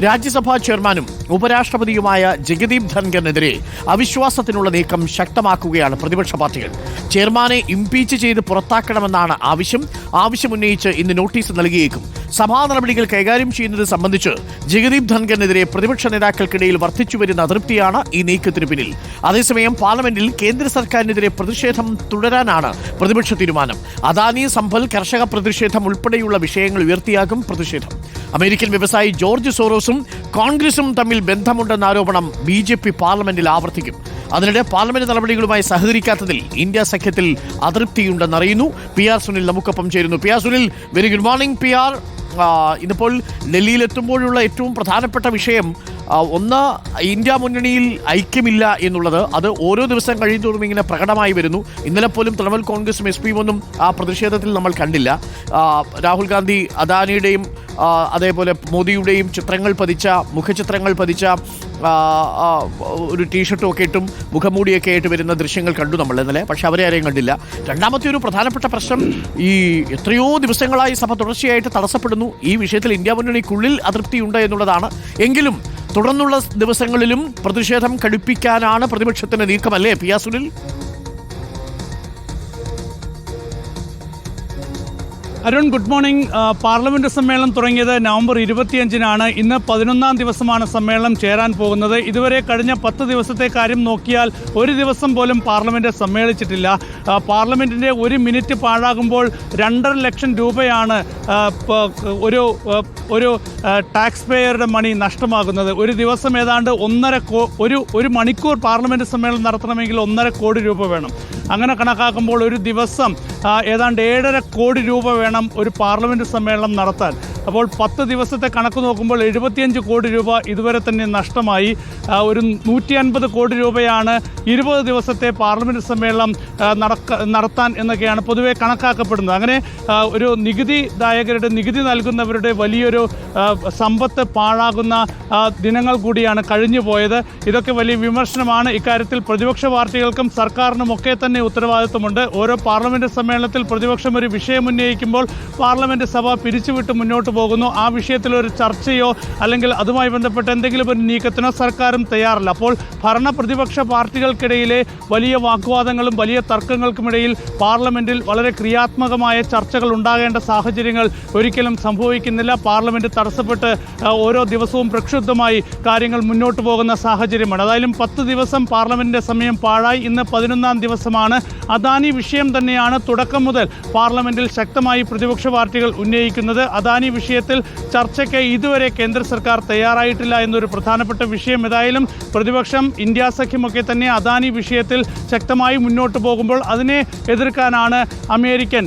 രാജ്യസഭാ ചെയർമാനും ഉപരാഷ്ട്രപതിയുമായ ജഗദീപ് ധൻഖറിനെതിരെ അവിശ്വാസത്തിനുള്ള നീക്കം ശക്തമാക്കുകയാണ് പ്രതിപക്ഷ പാർട്ടികൾ. ചെയർമാനെ ഇംപീച്ച് ചെയ്ത് പുറത്താക്കണമെന്നാണ് ആവശ്യം. ആവശ്യമുന്നയിച്ച് ഇന്ന് നോട്ടീസ് നൽകിയേക്കും. സഭാ നടപടികൾ കൈകാര്യം ചെയ്യുന്നത് സംബന്ധിച്ച് ജഗദീപ് ധൻഖറിനെതിരെ പ്രതിപക്ഷ നേതാക്കൾക്കിടയിൽ വർദ്ധിച്ചുവരുന്ന അതൃപ്തിയാണ് ഈ നീക്കത്തിന് പിന്നിൽ. അതേസമയം പാർലമെന്റിൽ കേന്ദ്ര സർക്കാരിനെതിരെ പ്രതിഷേധം തുടരാനാണ് പ്രതിപക്ഷ തീരുമാനം. അദാനി സംഭൽ കർഷക പ്രതിഷേധം ഉൾപ്പെടെയുള്ള വിഷയങ്ങൾ ഉയർത്തിയാകും പ്രതിഷേധം. അമേരിക്കൻ വ്യവസായി ജോർജ് സോറോസും കോൺഗ്രസും തമ്മിൽ ബന്ധമുണ്ടെന്ന ആരോപണം ബി ജെ പി പാർലമെന്റിൽ ആവർത്തിക്കും. അതിനിടെ പാർലമെന്റ് നടപടികളുമായി സഹകരിക്കാത്തതിൽ ഇന്ത്യ സഖ്യത്തിൽ അതൃപ്തിയുണ്ടെന്നറിയുന്നു പി ആർ സുനിൽ നമുക്കൊപ്പം ചേരുന്നു. P R Sunil very good morning P R ഇതിപ്പോൾ ഡൽഹിയിലെത്തുമ്പോഴുള്ള ഏറ്റവും പ്രധാനപ്പെട്ട വിഷയം ഒന്ന് ഇന്ത്യ മുന്നണിയിൽ ഐക്യമില്ല എന്നുള്ളത് അത് ഓരോ ദിവസം കഴിയുന്തോറും ഇങ്ങനെ പ്രകടമായി വരുന്നു. ഇന്നലെ പോലും തൃണമൂൽ കോൺഗ്രസും എസ് പിയും ഒന്നും ആ പ്രതിഷേധത്തിൽ നമ്മൾ കണ്ടില്ല. രാഹുൽ ഗാന്ധി അദാനിയുടെയും അതേപോലെ മോദിയുടെയും ചിത്രങ്ങൾ പതിച്ച മുഖചിത്രങ്ങൾ പതിച്ച ഒരു ടീഷർട്ടും ഒക്കെ ഇട്ടും മുഖമൂടിയൊക്കെ ആയിട്ട് വരുന്ന ദൃശ്യങ്ങൾ കണ്ടു നമ്മൾ ഇന്നലെ. പക്ഷെ അവരെ ആരെയും കണ്ടില്ല. രണ്ടാമത്തെ ഒരു പ്രധാനപ്പെട്ട പ്രശ്നം ഈ എത്രയോ ദിവസങ്ങളായി സഭ തുടർച്ചയായിട്ട് തടസ്സപ്പെടുന്നു. ഈ വിഷയത്തിൽ ഇന്ത്യ മുന്നണിക്കുള്ളിൽ അതൃപ്തിയുണ്ട് എന്നുള്ളതാണ്. എങ്കിലും തുടർന്നുള്ള ദിവസങ്ങളിലും പ്രതിഷേധം കടുപ്പിക്കാനാണ് പ്രതിപക്ഷത്തിന്റെ നീക്കമല്ലേ P Arun good morning parliament സമ്മേളനം തുടങ്ങിയത് നവംബർ ഇരുപത്തിയഞ്ചിനാണ്. ഇന്ന് പതിനൊന്നാം ദിവസമാണ് സമ്മേളനം ചേരാൻ പോകുന്നത്. ഇതുവരെ കഴിഞ്ഞ പത്ത് ദിവസത്തെ കാര്യം നോക്കിയാൽ ഒരു ദിവസം പോലും പാർലമെന്റ് സമ്മേളിച്ചിട്ടില്ല. പാർലമെന്റിന്റെ ഒരു മിനിറ്റ് പാഴാകുമ്പോൾ രണ്ടര ലക്ഷം രൂപയാണ് ഒരു ഒരു ടാക്സ് പേയറുടെ മണി നഷ്ടമാകുന്നത്. ഒരു ദിവസം ഏതാണ്ട് ഒന്നര ഒരു ഒരു മണിക്കൂർ പാർലമെന്റ് സമ്മേളനം നടത്തണമെങ്കിൽ ഒന്നര കോടി രൂപ വേണം. അങ്ങനെ കണക്കാക്കുമ്പോൾ ഒരു ദിവസം ഏതാണ്ട് ഏഴര കോടി രൂപ വേണം ഒരു പാർലമെന്റ് സമ്മേളനം നടത്താൻ. അപ്പോൾ പത്ത് ദിവസത്തെ കണക്ക് നോക്കുമ്പോൾ എഴുപത്തിയഞ്ച് കോടി രൂപ ഇതുവരെ തന്നെ നഷ്ടമായി. ഒരു നൂറ്റി അൻപത് കോടി രൂപയാണ് ഇരുപത് ദിവസത്തെ പാർലമെന്റ് സമ്മേളനം നടക്ക നടത്താൻ എന്നൊക്കെയാണ് പൊതുവെ കണക്കാക്കപ്പെടുന്നത്. അങ്ങനെ ഒരു നികുതിദായകരുടെ നികുതി നൽകുന്നവരുടെ വലിയൊരു സമ്പത്ത് പാഴാകുന്ന ദിനങ്ങൾ കൂടിയാണ് കഴിഞ്ഞു പോയത്. ഇതൊക്കെ വലിയ വിമർശനമാണ്. ഇക്കാര്യത്തിൽ പ്രതിപക്ഷ പാർട്ടികൾക്കും സർക്കാരിനും ഒക്കെ തന്നെ ഉത്തരവാദിത്വമുണ്ട്. ഓരോ പാർലമെന്റ് സമ്മേളനത്തിൽ പ്രതിപക്ഷം ഒരു വിഷയം ഉന്നയിക്കുമ്പോൾ പാർലമെന്റ് സഭ പിരിച്ചുവിട്ട് മുന്നോട്ട് പോകുന്നു. ആ വിഷയത്തിൽ ഒരു ചർച്ചയോ അല്ലെങ്കിൽ അതുമായി ബന്ധപ്പെട്ട എന്തെങ്കിലും ഒരു നീക്കത്തിനോ സർക്കാരും തയ്യാറല്ല. അപ്പോൾ ഭരണ പ്രതിപക്ഷ പാർട്ടികൾക്കിടയിലെ വലിയ വാഗ്വാദങ്ങളും വലിയ തർക്കങ്ങൾക്കുമിടയിൽ പാർലമെന്റിൽ വളരെ ക്രിയാത്മകമായ ചർച്ചകൾ ഉണ്ടാകേണ്ട സാഹചര്യങ്ങൾ ഒരിക്കലും സംഭവിക്കുന്നില്ല. പാർലമെന്റ് തടസ്സപ്പെട്ട് ഓരോ ദിവസവും പ്രക്ഷുബ്ധമായി കാര്യങ്ങൾ മുന്നോട്ട് പോകുന്ന സാഹചര്യമാണ്. അതായാലും പത്ത് ദിവസം പാർലമെന്റിന്റെ സമയം പാഴായി. ഇന്ന് പതിനൊന്നാം ദിവസമാണ്. അദാനി വിഷയം തന്നെയാണ് തുടക്കം മുതൽ പാർലമെന്റിൽ ശക്തമായി പ്രതിപക്ഷ പാർട്ടികൾ ഉന്നയിക്കുന്നത്. അദാനി വിഷയത്തിൽ ചർച്ചയ്ക്ക് ഇതുവരെ കേന്ദ്ര സർക്കാർ തയ്യാറായിട്ടില്ല എന്നൊരു പ്രധാനപ്പെട്ട വിഷയം ഏതായാലും പ്രതിപക്ഷം ഇന്ത്യ സഖ്യമൊക്കെ തന്നെ അദാനി വിഷയത്തിൽ ശക്തമായി മുന്നോട്ട് പോകുമ്പോൾ അതിനെ എതിർക്കാനാണ് അമേരിക്കൻ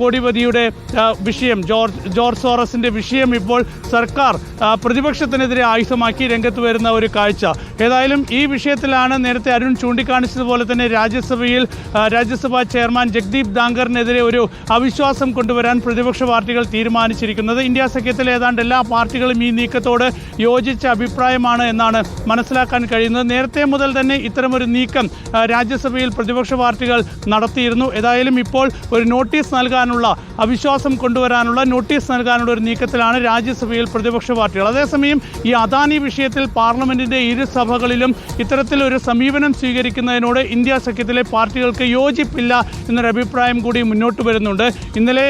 കോടിപതിയുടെ വിഷയം. ജോർജ് ജോർജ് സോറസിന്റെ വിഷയം ഇപ്പോൾ സർക്കാർ പ്രതിപക്ഷത്തിനെതിരെ ആയുധമാക്കി രംഗത്ത് വരുന്ന ഒരു കാഴ്ച. ഏതായാലും ഈ വിഷയത്തിലാണ് നേരത്തെ അരുൺ ചൂണ്ടിക്കാണിച്ചതുപോലെ തന്നെ രാജ്യസഭയിൽ രാജ്യസഭാ ചെയർമാൻ ജഗ്ദീപ് ധാങ്കറിനെതിരെ ഒരു അവിശ്വാസം കൊണ്ടുവരാൻ പ്രതിപക്ഷ പാർട്ടികൾ തീരുമാനിച്ചിരിക്കുന്നത് ഇന്ത്യ സഖ്യത്തിലെ ഏതാണ്ട് എല്ലാ പാർട്ടികളും ഈ നീക്കത്തോട് യോജിച്ച അഭിപ്രായമാണ് എന്നാണ് മനസ്സിലാക്കാൻ കഴിയുന്നത്. നേരത്തെ മുതൽ തന്നെ ഇത്തരമൊരു നീക്കം രാജ്യസഭയിൽ പ്രതിപക്ഷ പാർട്ടികൾ നടത്തിയിരുന്നു. ഏതായാലും ഇപ്പോൾ ഒരു നോട്ടീസ് നൽകാനുള്ള അവിശ്വാസം കൊണ്ടുവരാനുള്ള നോട്ടീസ് നൽകാനുള്ള ഒരു നീക്കത്തിലാണ് രാജ്യസഭയിൽ പ്രതിപക്ഷ പാർട്ടികൾ. അതേസമയം ഈ അദാനി വിഷയത്തിൽ പാർലമെന്റിന്റെ ഇരു സഭകളിലും ഇത്തരത്തിലൊരു സമീപനം സ്വീകരിക്കുന്നതിനോട് ഇന്ത്യ സഖ്യത്തിലെ പാർട്ടികൾക്ക് യോജിപ്പില്ല എന്നൊരു അഭിപ്രായം കൂടി മുന്നോട്ട് വരുന്നുണ്ട്. ഇന്നലെ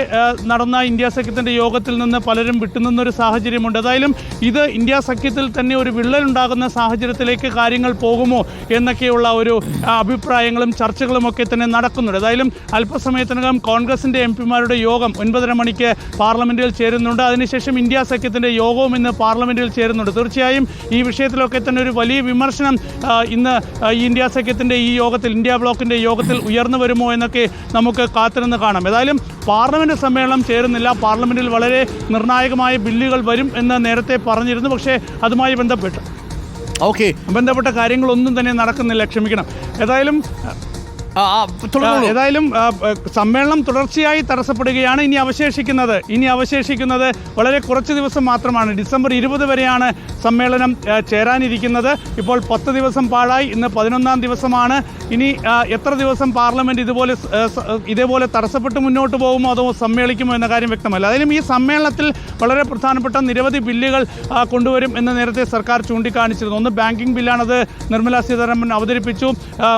നടന്ന ഇന്ത്യ സഖ്യത്തിന്റെ യോഗത്തിൽ നിന്ന് പലരും വിട്ടുനിന്നൊരു സാഹചര്യമുണ്ട്. ഏതായാലും ഇത് ഇന്ത്യ സഖ്യത്തിൽ തന്നെ ഒരു വിള്ളലുണ്ടാകുന്ന സാഹചര്യത്തിലേക്ക് കാര്യങ്ങൾ പോകുമോ എന്നൊക്കെയുള്ള ഒരു അഭിപ്രായങ്ങളും ചർച്ചകളും ഒക്കെ തന്നെ നടക്കുന്നുണ്ട്. ഏതായാലും അല്പസമയത്തിനകം കോൺഗ്രസിന്റെ എം പിമാരുടെ യോഗം ഒൻപതര മണിക്ക് പാർലമെന്റിൽ ചേരുന്നുണ്ട്. അതിനുശേഷം ഇന്ത്യ സഖ്യത്തിന്റെ യോഗവും ഇന്ന് പാർലമെന്റിൽ ചേരുന്നുണ്ട്. തീർച്ചയായും ഈ വിഷയത്തിലൊക്കെ തന്നെ ഒരു വലിയ വിമർശനം ഇന്ന് ഇന്ത്യ സഖ്യത്തിന്റെ ഈ യോഗത്തിൽ ഇന്ത്യ ബ്ലോക്കിന്റെ യോഗത്തിൽ ഉയർന്നു വരുമോ എന്നൊക്കെ നമുക്ക് കാത്തിരുന്ന് കാണാം. ഏതായാലും പാർലമെന്റ് സമ്മേളനം ചേരുന്നില്ല. പാർലമെന്റിൽ വളരെ നിർണായകമായ ബില്ലുകൾ വരും എന്ന് നേരത്തെ പറഞ്ഞിരുന്നു. പക്ഷേ അതുമായി ബന്ധപ്പെട്ട് ഓക്കെ. ബന്ധപ്പെട്ട കാര്യങ്ങളൊന്നും തന്നെ നടക്കുന്നില്ല. ക്ഷമിക്കണം. ഏതായാലും ഏതായാലും സമ്മേളനം തുടർച്ചയായി തടസ്സപ്പെടുകയാണ് ഇനി അവശേഷിക്കുന്നത്. ഇനി അവശേഷിക്കുന്നത് വളരെ കുറച്ച് ദിവസം മാത്രമാണ്. ഡിസംബർ ഇരുപത് വരെയാണ് സമ്മേളനം ചേരാനിരിക്കുന്നത്. ഇപ്പോൾ പത്ത് ദിവസം പാഴായി. ഇന്ന് പതിനൊന്നാം ദിവസമാണ്. ഇനി എത്ര ദിവസം പാർലമെന്റ് ഇതുപോലെ ഇതേപോലെ തടസ്സപ്പെട്ട് മുന്നോട്ട് പോകുമോ അതോ സമ്മേളിക്കുമോ എന്ന കാര്യം വ്യക്തമല്ല. അതിനും ഈ സമ്മേളനത്തിൽ വളരെ പ്രധാനപ്പെട്ട നിരവധി ബില്ലുകൾ കൊണ്ടുവരും എന്ന് നേരത്തെ സർക്കാർ ചൂണ്ടിക്കാണിച്ചിരുന്നു. ഒന്ന് ബാങ്കിംഗ് ബില്ലാണത് നിർമ്മലാ സീതാരാമൻ അവതരിപ്പിച്ചു.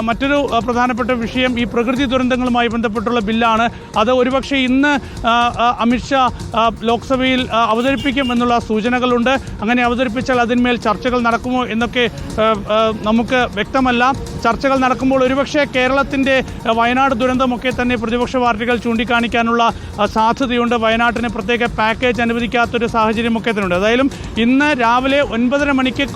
മറ്റൊരു പ്രധാനപ്പെട്ട വിഷയം ഈ പ്രകൃതി ദുരന്തങ്ങളുമായി ബന്ധപ്പെട്ടുള്ള ബില്ലാണ്. അത് ഒരുപക്ഷെ ഇന്ന് അമിത്ഷാ ലോക്സഭയിൽ അവതരിപ്പിക്കും എന്നുള്ള സൂചനകളുണ്ട്. അങ്ങനെ അവതരിപ്പിച്ചാൽ അതിന്മേൽ ചർച്ചകൾ നടക്കുമോ എന്നൊക്കെ നമുക്ക് വ്യക്തമല്ല. ചർച്ചകൾ നടക്കുമ്പോൾ ഒരുപക്ഷെ കേരളത്തിന്റെ വയനാട് ദുരന്തമൊക്കെ തന്നെ പ്രതിപക്ഷ പാർട്ടികൾ ചൂണ്ടിക്കാണിക്കാനുള്ള സാധ്യതയുണ്ട്. വയനാട്ടിന് പ്രത്യേക പാക്കേജ് അനുവദിക്കാത്തൊരു സാഹചര്യമൊക്കെ തന്നെ ഉണ്ട്. ഏതായാലും ഇന്ന് രാവിലെ ഒൻപതര മണിക്ക്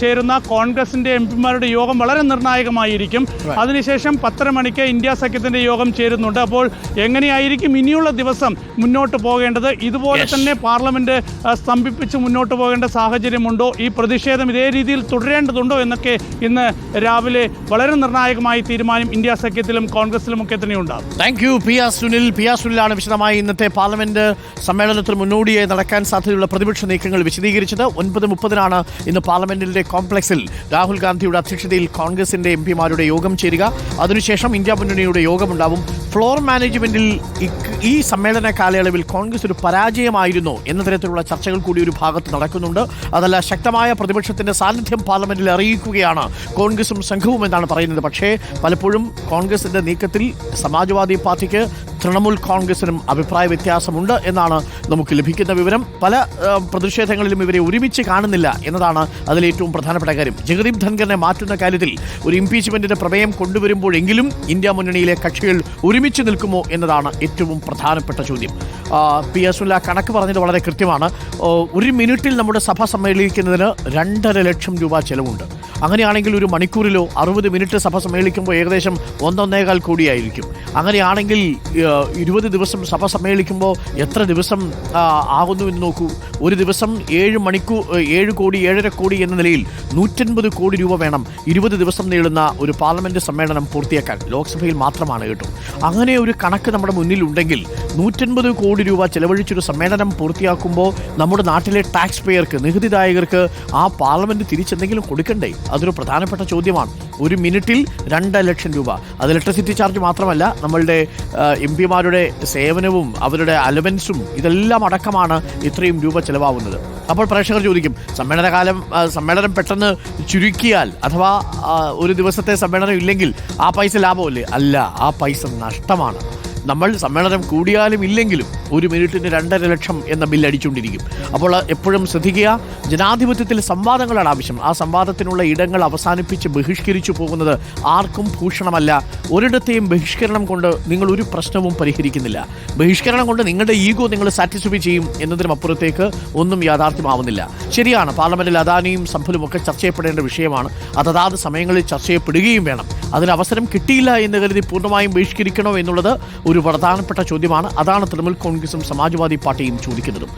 ചേരുന്ന കോൺഗ്രസിന്റെ എം പിമാരുടെ യോഗം വളരെ നിർണായകമായിരിക്കും. അതിനുശേഷം പത്തര മണിക്ക് ഇന്ത്യ സഖ്യത്തിന്റെ യോഗം ചേരുന്നുണ്ട്. അപ്പോൾ എങ്ങനെയായിരിക്കും ഇനിയുള്ള ദിവസം മുന്നോട്ട് പോകേണ്ടത്? ഇതുപോലെ തന്നെ പാർലമെന്റ് സ്തംഭിപ്പിച്ച് മുന്നോട്ട് പോകേണ്ട സാഹചര്യമുണ്ടോ? ഈ പ്രതിഷേധം ഇതേ രീതിയിൽ തുടരേണ്ടതുണ്ടോ എന്നൊക്കെ ഇന്ന് രാവിലെ വളരെ നിർണായകമായ തീരുമാനം ഇന്ത്യ സഖ്യത്തിലും കോൺഗ്രസിലും ഒക്കെ തന്നെ ഉണ്ടാകും thank you P R Sunil P R സുനിലാണ് വിശദമായി ഇന്നത്തെ പാർലമെന്റ് സമ്മേളനത്തിന് മുന്നോടിയായി നടക്കാൻ സാധ്യതയുള്ള പ്രതിപക്ഷ നീക്കങ്ങൾ വിശദീകരിച്ചത്. ഒൻപത് മുപ്പതിനാണ് ഇന്ന് പാർലമെന്റിന്റെ കോംപ്ലക്സിൽ രാഹുൽ ഗാന്ധിയുടെ അധ്യക്ഷതയിൽ കോൺഗ്രസിന്റെ എം പിമാരുടെ യോഗം ചേരുക. അതിനുശേഷം ഇന്ത്യ മുന്നണിയുടെ യോഗമുണ്ടാവും. ഫ്ലോർ മാനേജ്മെന്റിൽ ഈ സമ്മേളന കാലയളവിൽ കോൺഗ്രസ് ഒരു പരാജയമായിരുന്നു എന്ന തരത്തിലുള്ള ചർച്ചകൾ കൂടി ഒരു ഭാഗത്ത് നടക്കുന്നുണ്ട്. അതല്ല ശക്തമായ പ്രതിപക്ഷത്തിന്റെ സാന്നിധ്യം പാർലമെന്റിൽ അറിയിക്കുകയാണ് കോൺഗ്രസും സംഘവും എന്നാണ് പറയുന്നത്. പക്ഷേ പലപ്പോഴും കോൺഗ്രസിന്റെ നീക്കത്തിൽ സമാജ്വാദി പാർട്ടിക്ക് തൃണമൂൽ കോൺഗ്രസിനും അഭിപ്രായ വ്യത്യാസമുണ്ട് എന്നാണ് നമുക്ക് ലഭിക്കുന്ന വിവരം. പല പ്രതിഷേധങ്ങളിലും ഇവരെ ഒരുമിച്ച് കാണുന്നില്ല എന്നതാണ് അതിലേറ്റവും പ്രധാനപ്പെട്ട കാര്യം. ജഗദീപ് ധൻഖറിനെ മാറ്റുന്ന കാര്യത്തിൽ ഒരു ഇംപീച്ച്മെന്റിന്റെ പ്രമേയം കൊണ്ടുവരുമ്പോഴെങ്കിലും ഇന്ത്യ മുന്നണിയിലെ കക്ഷികൾ ഒരുമിച്ച് നിൽക്കുമോ എന്നതാണ് ഏറ്റവും പ്രധാനപ്പെട്ട ചോദ്യം. പി എസുല്ല കണക്ക് പറഞ്ഞത് വളരെ കൃത്യമാണ്. ഒരു മിനിറ്റിൽ നമ്മുടെ സഭ സമ്മേളിക്കുന്നതിന് രണ്ടര ലക്ഷം രൂപ ചെലവുണ്ട്. അങ്ങനെയാണെങ്കിൽ ഒരു മണിക്കൂറിലോ അറുപത് മിനിറ്റ് സഭ സമ്മേളിക്കുമ്പോൾ ഏകദേശം ഒന്നൊന്നേകാൽ കൂടിയായിരിക്കും. അങ്ങനെയാണെങ്കിൽ ഇരുപത് ദിവസം സഭ സമ്മേളിക്കുമ്പോൾ എത്ര ദിവസം ആകുന്നു എന്ന് നോക്കൂ. ഒരു ദിവസം ഏഴ് മണിക്കൂർ ഏഴ് കോടി ഏഴര കോടി എന്ന നിലയിൽ നൂറ്റൻപത് കോടി രൂപ വേണം ഇരുപത് ദിവസം നീളുന്ന ഒരു പാർലമെന്റ് സമ്മേളനം പൂർത്തിയാക്കാൻ. ലോക്സഭയിൽ മാത്രമാണ് കേട്ടോ. അങ്ങനെ ഒരു കണക്ക് നമ്മുടെ മുന്നിൽ ഉണ്ടെങ്കിൽ നൂറ്റൻപത് കോടി രൂപ ചെലവഴിച്ചൊരു സമ്മേളനം പൂർത്തിയാക്കുമ്പോൾ നമ്മുടെ നാട്ടിലെ ടാക്സ് പേയർക്ക് നികുതിദായകർക്ക് ആ പാർലമെന്റ് തിരിച്ചെന്തെങ്കിലും കൊടുക്കണ്ടേ? അതൊരു പ്രധാനപ്പെട്ട ചോദ്യമാണ്. ഒരു മിനിറ്റിൽ രണ്ട് ലക്ഷം രൂപ. അത് ഇലക്ട്രിസിറ്റി ചാർജ് മാത്രമല്ല നമ്മളുടെ എം പിമാരുടെ സേവനവും അവരുടെ അലവൻസും ഇതെല്ലാം അടക്കമാണ് ഇത്രയും രൂപ ചെലവാകുന്നത്. അപ്പോൾ പ്രേക്ഷകർ ചോദിക്കും സമ്മേളനകാലം സമ്മേളനം പെട്ടെന്ന് ചുരുക്കിയാൽ അഥവാ ഒരു ദിവസത്തെ സമ്മേളനം ഇല്ലെങ്കിൽ ആ പൈസ ലാഭമല്ലേ? അല്ല ആ പൈസ നഷ്ടമാണ്. നമ്മൾ സമ്മേളനം കൂടിയാലും ഇല്ലെങ്കിലും ഒരു മിനിറ്റിന് രണ്ടര ലക്ഷം എന്ന ബില്ല് അടിച്ചുകൊണ്ടിരിക്കും. അപ്പോൾ എപ്പോഴും ശ്രദ്ധിക്കുക. ജനാധിപത്യത്തിൽ സംവാദങ്ങളാണ് ആവശ്യം. ആ സംവാദത്തിനുള്ള ഇടങ്ങൾ അവസാനിപ്പിച്ച് ബഹിഷ്കരിച്ചു പോകുന്നത് ആർക്കും ഭൂഷണമല്ല. ഒരിടത്തെയും ബഹിഷ്കരണം കൊണ്ട് നിങ്ങൾ ഒരു പ്രശ്നവും പരിഹരിക്കുന്നില്ല. ബഹിഷ്കരണം കൊണ്ട് നിങ്ങളുടെ ഈഗോ നിങ്ങൾ സാറ്റിസ്ഫൈ ചെയ്യും എന്നതിനും അപ്പുറത്തേക്ക് ഒന്നും യാഥാർത്ഥ്യമാവുന്നില്ല. ശരിയാണ് പാർലമെന്റിൽ അദാനിയും സംഭലും ഒക്കെ ചർച്ച ചെയ്യപ്പെടേണ്ട വിഷയമാണ്. അത് അതാത് സമയങ്ങളിൽ ചർച്ച ചെയ്യപ്പെടുകയും വേണം. അതിന് അവസരം കിട്ടിയില്ല എന്ന് കരുതി പൂർണമായും ബഹിഷ്കരിക്കണോ എന്നുള്ളത് ഒരു പ്രധാനപ്പെട്ട ചോദ്യമാണ്. അതാണ് തൃണമൂൽ കോൺഗ്രസും സമാജ്വാദി പാർട്ടിയും ചോദിക്കുന്നതും.